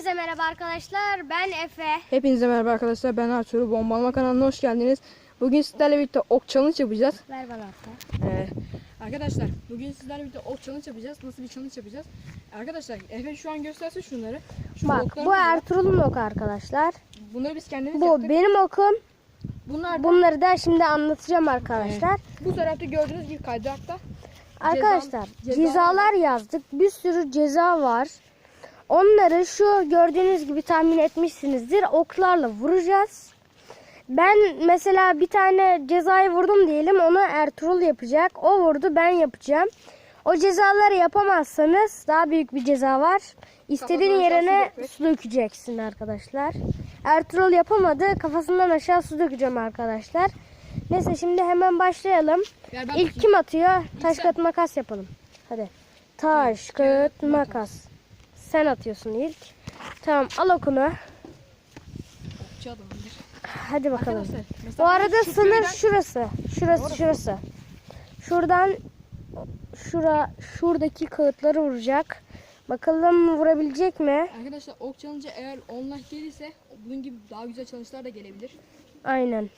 Hepinize merhaba arkadaşlar. Ben Efe. Hepinize merhaba arkadaşlar. Ben Arturo. Bombalama kanalına hoş geldiniz. Bugün sizlerle birlikte ok challenge yapacağız. Ver bana hatta. Ee, arkadaşlar bugün sizlerle birlikte ok challenge yapacağız. Nasıl bir challenge yapacağız? Arkadaşlar Efe şu an gösterse şunları. Şu Bak bu. Ertuğrul'un oku arkadaşlar. Bunları biz kendimiz Bu yaptık. benim okum. Bunlar da Bunları da şimdi anlatacağım arkadaşlar. bu tarafta gördüğünüz gibi kaydırakta. Arkadaşlar ceza- cezalar yazdık. Bir sürü ceza var. Onları şu gördüğünüz gibi tahmin etmişsinizdir. Oklarla vuracağız. Ben mesela bir tane cezayı vurdum diyelim. Onu Ertuğrul yapacak. O vurdu ben yapacağım. O cezaları yapamazsanız daha büyük bir ceza var. İstediğin Kafadan yerine su dökeceksin arkadaşlar. Ertuğrul yapamadı. Kafasından aşağı su dökeceğim arkadaşlar. Neyse şimdi hemen başlayalım. İlk kim atıyor? Taş kağıt makas yapalım. Hadi. Taş kağıt makas. Sen atıyorsun ilk. Tamam al okunu. Okçu. Hadi bakalım. Bu arada sınır şurası. Şurası şurası. Şuradan şura şuradaki kağıtları vuracak. Bakalım vurabilecek mi? Arkadaşlar ok challenge'a eğer online gelirse bunun gibi daha güzel challenge'lar da gelebilir. Aynen.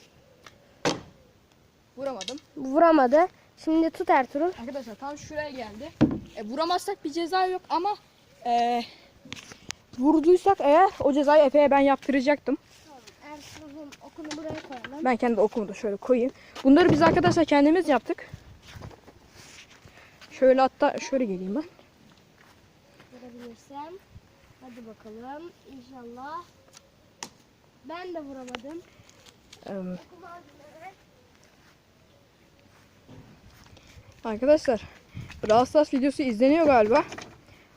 Vuramadım. Vuramadı. Şimdi tut Ertuğrul. Arkadaşlar tam şuraya geldi. E, vuramazsak bir ceza yok ama e, vurduysak eğer o cezayı Efe'ye ben yaptıracaktım. Ertuğrul'un okunu buraya koyalım. Ben kendi okumu da şöyle koyayım. Bunları biz arkadaşlar kendimiz yaptık. Şöyle hatta şöyle geleyim ben. Vurabilirsem. Hadi bakalım. İnşallah. Ben de vuramadım. Em, arkadaşlar Brawl Stars videosu izleniyor galiba.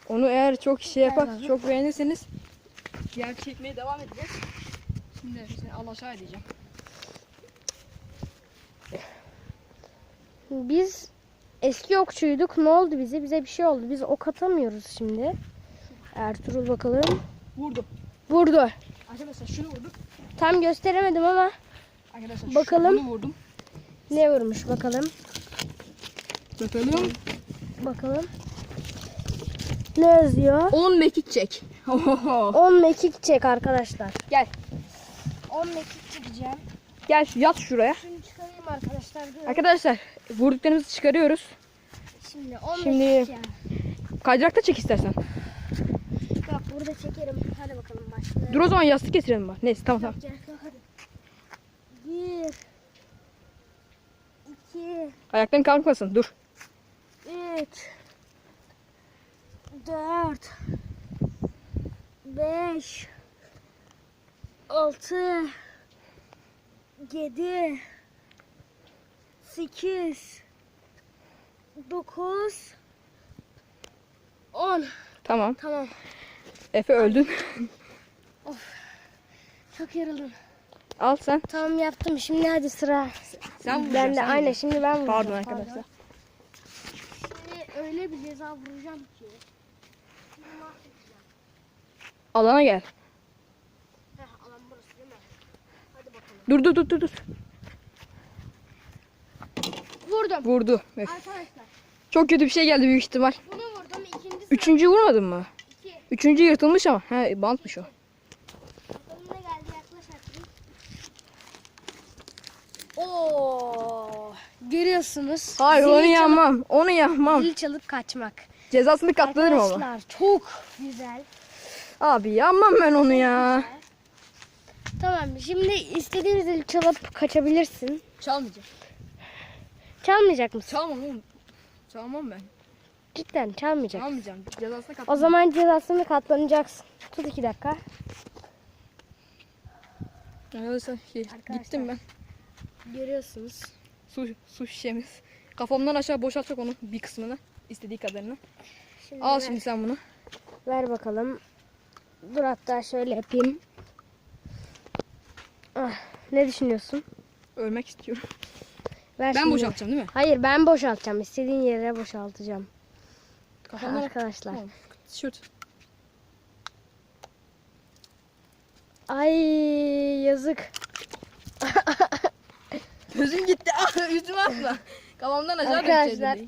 Onu eğer çok kişi yapar, Evet. çok beğenirseniz diğer çekmeye devam edeceğiz. Şimdi seni al aşağı edeceğim. Biz eski okçuyduk. Ne oldu bize? Bize bir şey oldu. Biz ok atamıyoruz şimdi. Ertuğrul bakalım. Vurdum. Vurdu. Arkadaşlar şunu vurdum. Tam gösteremedim ama Arkadaşlar Bakalım. bunu vurdum. ne vurmuş bakalım. Bakalım. Bakalım. Ne yazıyor? 10 mekik çek. Ohoho. 10 mekik çek arkadaşlar. Gel. 10 mekik çekeceğim. Gel yat şuraya. Şunu çıkarayım arkadaşlar. Dur. Arkadaşlar vurduklarımızı çıkarıyoruz. Şimdi 10 Şimdi- mekik ya. Kaydırakta çek istersen. Yok burada çekerim. Hadi bakalım başlayalım. Dur o zaman yastık getirelim bak. Neyse tamam tamam. Yok, yok, hadi. Bir. iki, Ayakların kalkmasın. Dur. Üç. Dört. Beş. Altı. Yedi. Sekiz. Dokuz. On. Tamam. Tamam. Efe öldün. Çok yoruldum. Al sen. Tamam yaptım. Şimdi hadi sıra. Sen vuracaksın. Ben de sen aynen şimdi ben vuracağım. Pardon arkadaşlar. Şimdi öyle bir ceza vuracağım ki. Alana gel. Heh, alan burası değil mi? Hadi bakalım. Dur dur dur dur dur. Vurdum. Vurdu. Efe. Arkadaşlar Çok kötü bir şey geldi büyük ihtimal. bunu vurdum. İkincisi Üçüncü vurmadın mı? iki. Üçüncü yırtılmış ama. He bantmış o. Bakalım ne geldi yaklaş artık. Oo, görüyorsunuz. Hayır Zili onu çalıp- yapmam. Onu yapmam. Zil çalıp kaçmak. Cezasını katlanırım ama. Arkadaşlar çok güzel. Abi yapmam ben onu ya. Tamam şimdi istediğin zil çalıp kaçabilirsin. Çalmayacağım. Çalmayacak mısın? Çalmam oğlum. Çalmam ben. Cidden çalmayacak. Çalmayacağım. Cezasını katlanırım. O zaman cezasını katlanacaksın. Tut iki dakika. Arkadaşlar şey, Arkadaşlar. gittim ben. Görüyorsunuz. Su, su şişemiz. Kafamdan aşağı boşaltacak onun bir kısmını. İstediği kadarını. Şimdi Al ver, şimdi sen bunu. ver bakalım. Dur hatta şöyle yapayım. Ah, ne düşünüyorsun? Ölmek istiyorum. Ver Ben boşaltacağım değil mi? Hayır ben boşaltacağım. İstediğin yere boşaltacağım. Kafamdan Arkadaşlar. Tamam. Tişört. Ay yazık. Gözüm gitti. Ah, yüzüme atma. Kafamdan aşağı Arkadaşlar.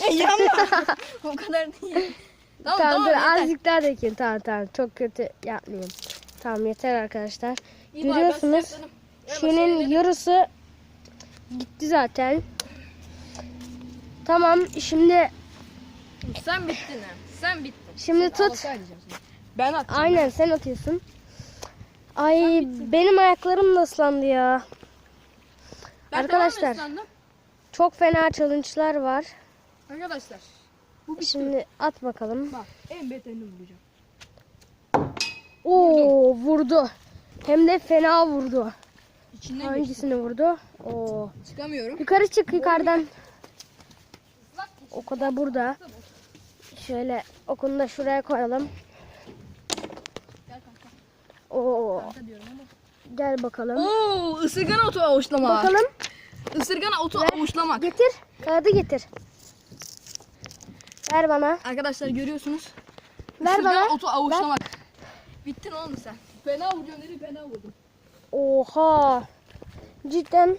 Ya yapma. o kadar değil. Tamam tamam tamam. dur yeter. azıcık daha dökün. Tamam tamam çok kötü yapmayayım. Tamam yeter arkadaşlar. İyi bari, ben Görüyorsunuz şeyin sevgili. yarısı gitti zaten. Tamam şimdi Sen bittin ha. Sen bittin. Şimdi tut. Ben atacağım. aynen sen atıyorsun. Ay benim ayaklarım da ıslandı ya. Ben Arkadaşlar. ıslandım. Çok fena challenge'lar var. Arkadaşlar. Bu bitti. Şimdi at bakalım. Bak en beterini vuracağım. Oo vurdu. Hem de fena vurdu. İçinden geçti. Hangisini vurdu? Oo. Çıkamıyorum. Yukarı çık yukarıdan. Oku da burada. Şöyle okunu da şuraya koyalım. Oo. Gel bakalım. Oo, ısırgan otu avuçlama. Bakalım. Isırgan otu Ver. avuçlamak. Getir. Kağıdı getir. Ver bana. Arkadaşlar görüyorsunuz. Ver bana. otu avuçlamak. Bittin oğlum sen. Fena vuruyorsun dedi fena vurdum. Oha. Cidden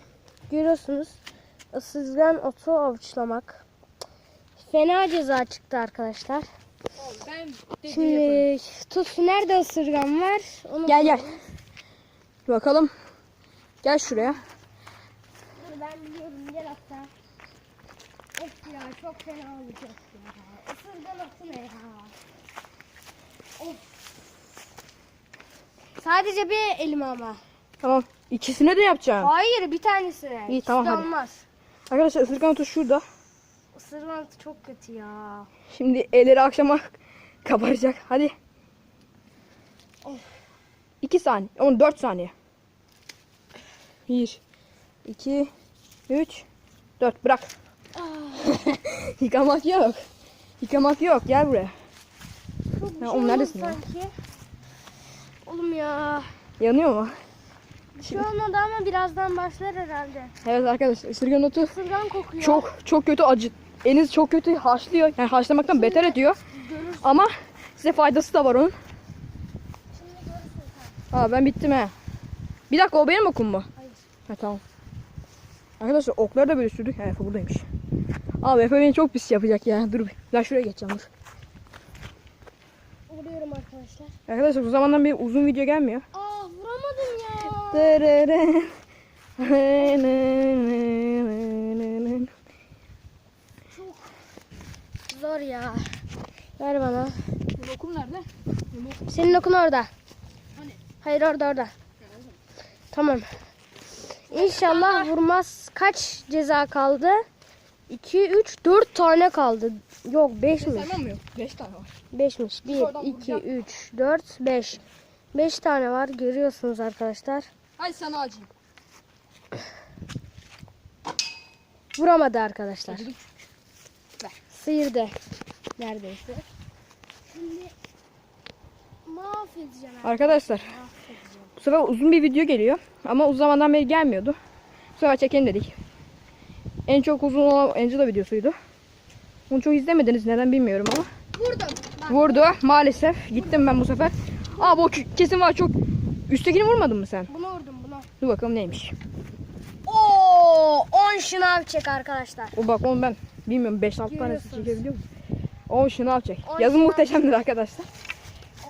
görüyorsunuz. Isızgan otu avuçlamak. Fena ceza çıktı arkadaşlar. Oğlum ben. Şimdi tut nerede ısırgan var? Onu Gel gel. Bakalım. Gel şuraya. Dur ben biliyorum gel hatta. Of ya çok fena olacak ya. Isırgan otu ne ya? Of. Sadece bir elime ama. Tamam. İkisine de yapacağım. Hayır bir tanesine. İyi, İkisi tamam, de hadi. olmaz. Arkadaşlar ısırgan otu şurada. Isırgan otu çok kötü ya. Şimdi elleri akşama kabaracak. Hadi. Of. 2 saniye. 14 saniye. 1 2 3 4 bırak. Yıkamak yok. Yıkamak yok. Gel buraya. Çok Ya, oğlum neredesin ya? sanki. Oğlum ya. Yanıyor mu? Bir şey olmadı ama birazdan başlar herhalde. Evet arkadaşlar ısırgan otu Isırgan kokuyor. çok çok kötü acı. Eliniz çok kötü haşlıyor. Yani haşlamaktan beter ediyor. Görürsün. Ama size faydası da var onun. Şimdi görürsün sen. Aa ben bittim he. Bir dakika o benim okum mu? Hayır. Ha tamam. Arkadaşlar okları da böyle sürdük. Efe buradaymış. Abi Efe beni çok pis yapacak ya. Dur bir. Ben şuraya geçeceğim dur. Vuruyorum arkadaşlar. Arkadaşlar o zamandan beri uzun video gelmiyor. Aa vuramadım ya. Dırırı. Çok zor ya. Ver bana. Okum nerede? Senin okun orada. Hani? Hayır orada orada. Tamam. İnşallah vurmaz. Kaç ceza kaldı? 2, 3, 4 tane kaldı. Yok 5'miş. Saymam mı yok? 5 tane var. 5'miş. 1, Şuradan 2, vuracağım. 3, 4, 5. 5 tane var. Görüyorsunuz arkadaşlar. Hadi sana acıyım. Vuramadı arkadaşlar. Ver. Sıyırdı. Neredeyse. Şimdi mahvedeceğim. Arkadaşlar bu sefer uzun bir video geliyor. Ama uzun zamandan beri gelmiyordu. Bu sefer çekelim dedik. En çok uzun olan Angela videosuydu. Onu çok izlemediniz neden bilmiyorum ama. Vurdum. Bak. Vurdu maalesef. Gittim ben bu sefer. Aa bu kesin var çok. Üsttekini vurmadın mı sen? Bunu vurdum bunu. Dur bakalım neymiş. Oo, 10 şınav çek arkadaşlar. O bak onu ben bilmiyorum 5-6 tanesi çekebiliyor musun? 10 şınav çek. On Yazın şınav muhteşemdir arkadaşlar.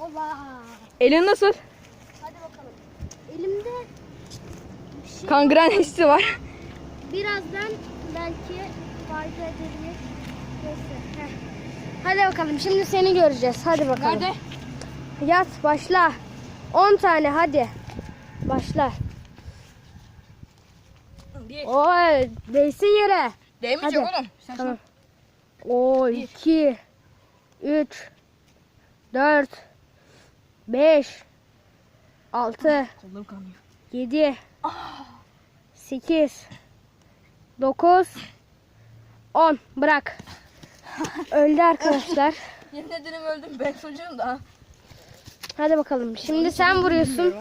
Allah. Elin nasıl? Hadi bakalım. Elimde şey Kangren hissi var. birazdan belki fayda edebilir. Hadi bakalım şimdi seni göreceğiz. Hadi bakalım. Nerede? Yat başla. 10 tane hadi. Başla. Bir. Oy değsin yere. Değmeyecek Hadi. oğlum. Sen Tamam. O 2 3 4 5 6 Kollarım kanıyor. 7 8 9 10 bırak. Öldü arkadaşlar. Yemin ederim öldüm ben çocuğum da. Hadi bakalım. Şimdi sen vuruyorsun.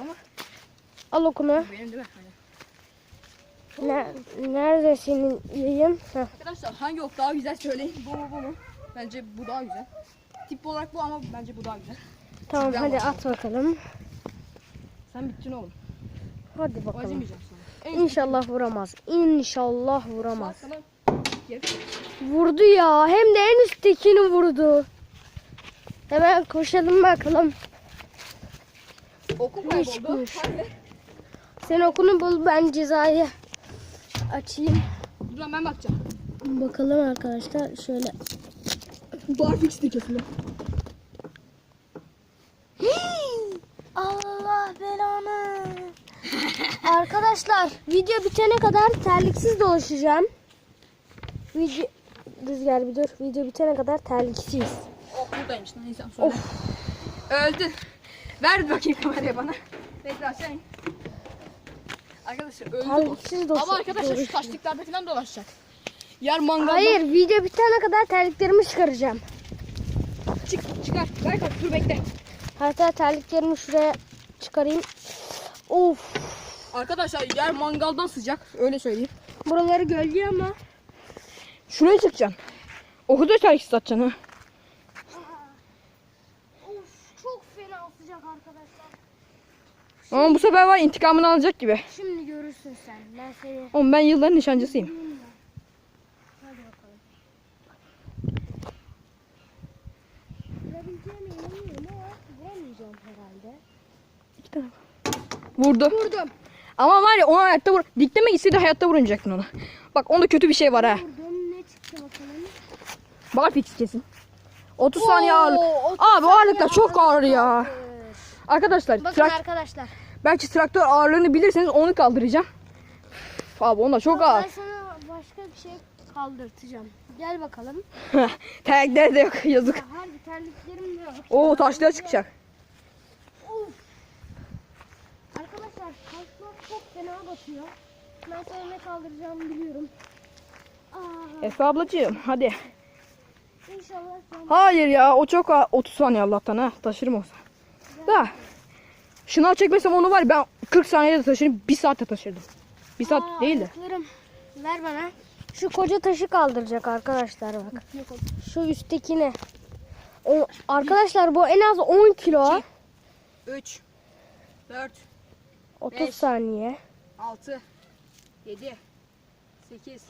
Al okunu. Benim değil mi? Hani. Ne, nerede senin yayın? Heh. Arkadaşlar hangi ok daha güzel söyleyin. Bu mu bu mu? Bence bu daha güzel. Tip olarak bu ama bence bu daha güzel. Tamam Ben hadi at bakalım. Sen bittin oğlum. Hadi bakalım. Sana. İnşallah vuramaz. İnşallah vuramaz. Vurdu ya. Hem de en üsttekini vurdu. Hemen koşalım bakalım. Oku kayboldu. çıkmış? Sen okunu bul ben cezayı açayım. Dur ben bakacağım. Bakalım arkadaşlar şöyle. Barfix'ti kesin. Allah belanı. Arkadaşlar video bitene kadar terliksiz dolaşacağım. Video Rüzgar bir dur. Video bitene kadar terliksiz. Oh buradaymış lan insan sonra. Öldü. Ver bakayım kamerayı bana. Bekle in. Arkadaşlar öldü. Terliksiz dolaşacağım. Ama arkadaşlar şu taşlıklarda falan dolaşacak. Yer mangalda. Hayır video bitene kadar terliklerimi çıkaracağım. Çık çıkar. Ver kalk dur bekle. Hatta terliklerimi şuraya çıkarayım. Of. Arkadaşlar yer mangaldan sıcak. Öyle söyleyeyim. Buraları gölge ama. Şuraya çıkacaksın. O kadar tersiz atacaksın ha. Of çok fena sıcak arkadaşlar. Ama bu sefer var intikamını alacak gibi. Şimdi görürsün sen. Ben seni Oğlum ben yılların nişancısıyım. Hadi bakalım. Vurabileceğime inanıyorum ama vuramayacağım herhalde. İki tane. Vurdum. Ama var ya ona hayatta vur. Diklemek istedi hayatta vurmayacaktın ona. Bak onda kötü bir şey var ha. Vurdum. Ne çıktı bakalım. Barfix kesin. 30 saniye ağırlık. Oo, 30 Abi o ağırlıklar çok ağır ya. Arkadaşlar Bakın arkadaşlar. belki traktör ağırlığını bilirseniz onu kaldıracağım. Üf, Abi onda çok Ben ağır. sana başka bir şey kaldırtacağım. Gel bakalım. Terlikleri de yok yazık. Ya, harbi terliklerim de yok. Oo taşlığa çıkacak. Of. Arkadaşlar taşlar çok fena batıyor. Ben sana ne kaldıracağımı biliyorum. Aa, Efe ablacığım hadi. inşallah sen Hayır ya o çok ağır. 30 saniye Allah'tan ha taşırım olsa. Da. Şınav çekmesem onu var ya, ben 40 saniyede taşırım 1 saatte taşırdım. 1 saat Aa, değil de. ayaklarım. Ver bana. Şu koca taşı kaldıracak arkadaşlar bak. Şu üsttekini. O, arkadaşlar bu en az 10 kilo. 3 4 30 beş. saniye. 6 7 8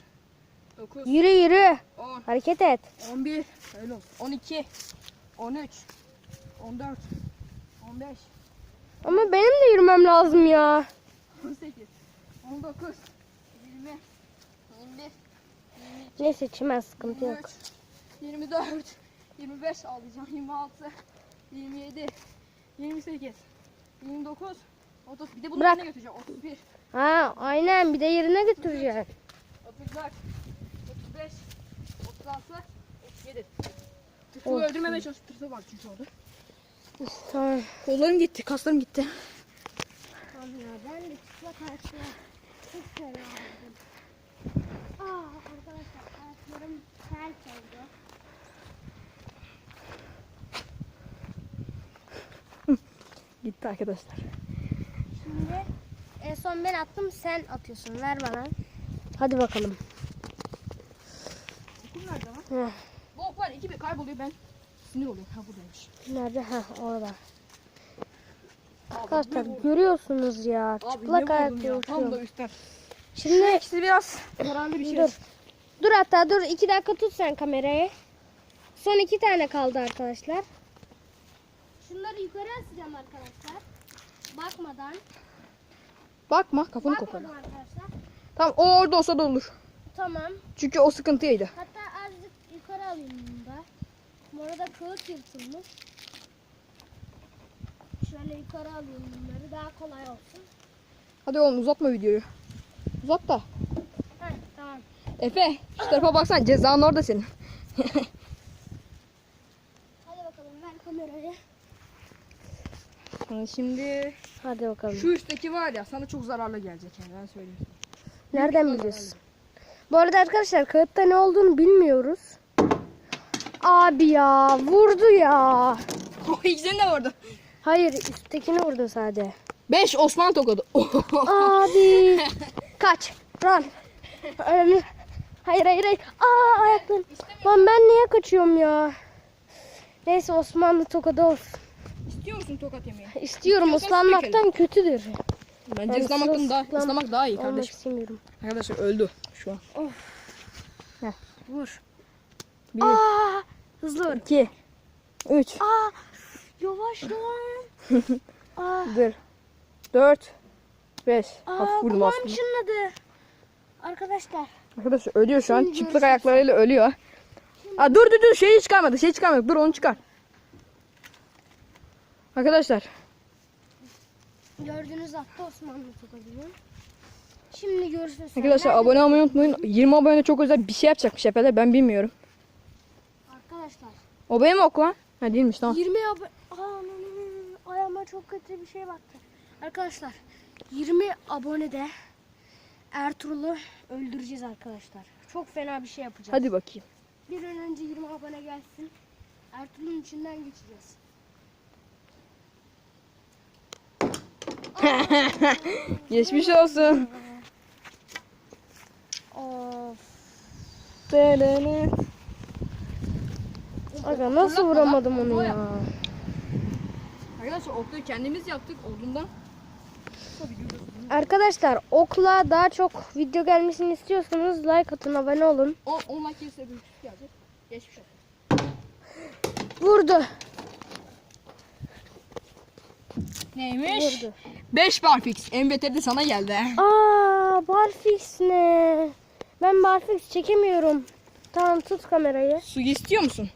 9 Yürü yürü. 10 Hareket et. 11 öyle olsun. 12 13 14 15 Ama benim de yürümem lazım ya. 18 19 20 21 Neyse çimen sıkıntı yok. 23 24 25 alacağım. 26 27 28 29 30 bir de bunu Bırak. yerine götüreceğim 31 Ha aynen bir de yerine götüreceksin. 34 35 36 37 Oh. Tırtığı öldürmemeye çalıştım. Tırtığı var çünkü orada. Tamam. Kollarım gitti, kaslarım gitti. Abi ya ben de çıplak ayakla çok fena oldum. Aa arkadaşlar ayaklarım ters oldu. Gitti arkadaşlar. Şimdi en son ben attım sen atıyorsun. Ver bana. Hadi bakalım. Okul nerede lan? Heh, Bu ok var iki bir kayboluyor ben. Sinir oluyorum. Ha buradaymış. nerede? Ha orada. Arkadaşlar görüyorsunuz ya. Abi Çıplak ya? Tam da uçuyorum. üstten. Şimdi İkisi biraz kararlı bir şey. dur. Dur hatta dur iki dakika tut sen kamerayı. Son iki tane kaldı arkadaşlar. Şunları yukarı asacağım arkadaşlar. Bakmadan. Bakma kafanı kopar. Arkadaşlar. Tamam o orada olsa da olur. Tamam. Çünkü o sıkıntıydı. Hatta azıcık yukarı alayım bunu da. Bu arada kağıt yırtılmış. Şöyle yukarı alayım bunları daha kolay olsun. Hadi oğlum uzatma videoyu. Uzat da. Heh, tamam. Efe şu tarafa baksan cezan orada senin. Hadi bakalım ver kamerayı. Sana şimdi Hadi bakalım. şu üstteki var ya sana çok zararlı gelecek yani ben söyleyeyim. Nereden biliyorsun? Bu arada arkadaşlar kağıtta ne olduğunu bilmiyoruz. Abi ya vurdu ya. O ikisini de vurdu. Hayır üsttekini vurdu sadece. 5 Osman tokadı. Abi. Kaç. Run. Önemli. Hayır hayır hayır. Aa ayaklarım. Lan ben niye kaçıyorum ya? Neyse Osmanlı tokadı olsun. İstiyor musun tokat yemeği? İstiyorum ıslanmaktan kötüdür. Bence Ben ıslamaktan daha, ıslan- ıslamak daha iyi kardeşim. istemiyorum. Arkadaşlar öldü şu an. Vur. Bir, Aa, hızlı vur. iki, 3, Aa, yavaş lan. Dur. 4, 5. aa Hafif vurdum aslında. çınladı. Arkadaşlar. Arkadaşlar ölüyor şu an. Çıplak ayaklarıyla ölüyor. Aa, dur dur dur şeyi çıkarmadı. Şeyi çıkarmadı. Dur onu çıkar. Arkadaşlar Gördüğünüz hatta Osmanlı tutabiliyorum. Şimdi görüşürüz. Arkadaşlar Nerede? abone olmayı unutmayın. 20 abone çok özel bir şey yapacakmış Efeler. Ben bilmiyorum. Arkadaşlar. O benim ok lan. Ha değilmiş tamam. 20 abone... Aa, ayağıma çok kötü bir şey baktı. Arkadaşlar 20 abonede Ertuğrul'u öldüreceğiz arkadaşlar. Çok fena bir şey yapacağız. Hadi bakayım. Bir an önce 20 abone gelsin. Ertuğrul'un içinden geçeceğiz. Geçmiş olsun. Of. Aga nasıl vuramadım onu ya? Arkadaşlar okları kendimiz yaptık olduğundan. Arkadaşlar okla daha çok video gelmesini istiyorsanız like atın abone olun. 10 10 like gelirse bir gelecek. Geçmiş olsun. Vurdu. Neymiş? Vurdu. 5 barfix. En beteri de sana geldi. Aa barfix ne? Ben barfix çekemiyorum. Tamam tut kamerayı. Su istiyor musun?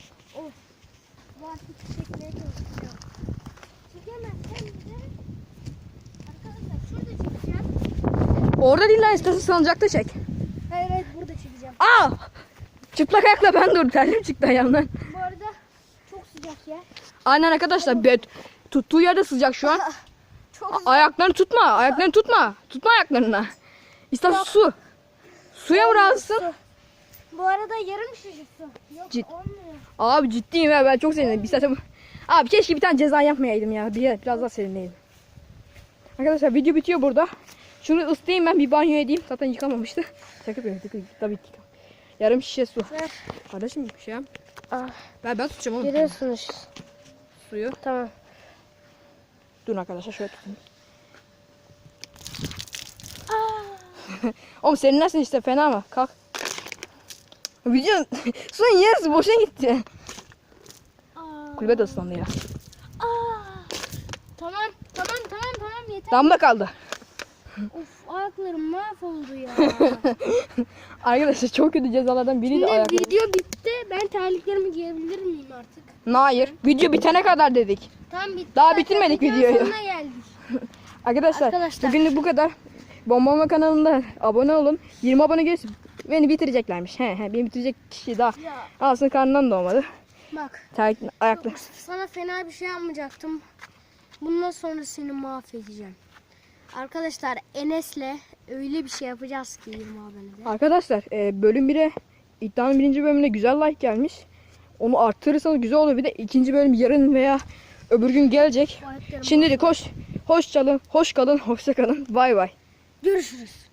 Barfix çekmeye çalışacağım. Çekemezsem arkadaşlar şurada çekeceğim. Orada değil lan istersen salıncakta çek. Hayır hayır burada çekeceğim. Aa! Çıplak ayakla ben dur. Terlim çıktı ayağımdan. Bu arada çok sıcak ya. Aynen arkadaşlar. Bet tuttuğu yerde sıcak şu an. Ayaklarını tutma. Ayaklarını tutma. Tutma ayaklarına. İstersen su. Suya mı razısın? Bu arada yarım şişe su. Yok Cid- olmuyor. Abi ciddiyim ya ben çok sevindim. Bir saate... Abi keşke bir tane ceza yapmayaydım ya. Bir, biraz daha serinleydim. Arkadaşlar video bitiyor burada. Şunu ıslayayım ben bir banyo edeyim. Zaten yıkamamıştı. Şaka yapıyorum. Tabii, ki. Yarım şişe su. Ver. Kardeşim bir şey yap. Ah, Ben, ben tutacağım oğlum. görüyorsunuz. Suyu. Tamam. Dur arkadaşlar şöyle. Aa, Oğlum serinlersin işte fena mı? Kalk. Video suyun yarısı boşa gitti. aa, Kulübe de ıslandı ya. aa. Tamam tamam tamam tamam yeter. Damla kaldı. Of ayaklarım mahvoldu ya. Arkadaşlar çok kötü cezalardan biriydi Şimdi ayakları. video bitti. Ben terliklerimi giyebilir miyim artık? Hayır. Video bitene kadar dedik. Tamam bitti. Daha bitirmedik videoyu. sonuna geldik. Arkadaşlar, Arkadaşlar. bugünlük bu kadar. Bombama kanalında abone olun. 20 abone gelirse beni bitireceklermiş. He he beni bitirecek kişi daha. Ya Aslında karnından doğmadı. bak Terlik, ayaklı. sana fena bir şey yapmayacaktım. Bundan sonra seni mahvedeceğim. Arkadaşlar Enes'le öyle bir şey yapacağız ki 20 abonede. Arkadaşlar e, bölüm 1'e iddianın birinci bölümüne güzel like gelmiş. Onu arttırırsanız güzel olur. Bir de ikinci bölüm yarın veya öbür gün gelecek. Şimdilik hoş, hoş çalın, hoş kalın, hoşça kalın. Bay bay. Görüşürüz.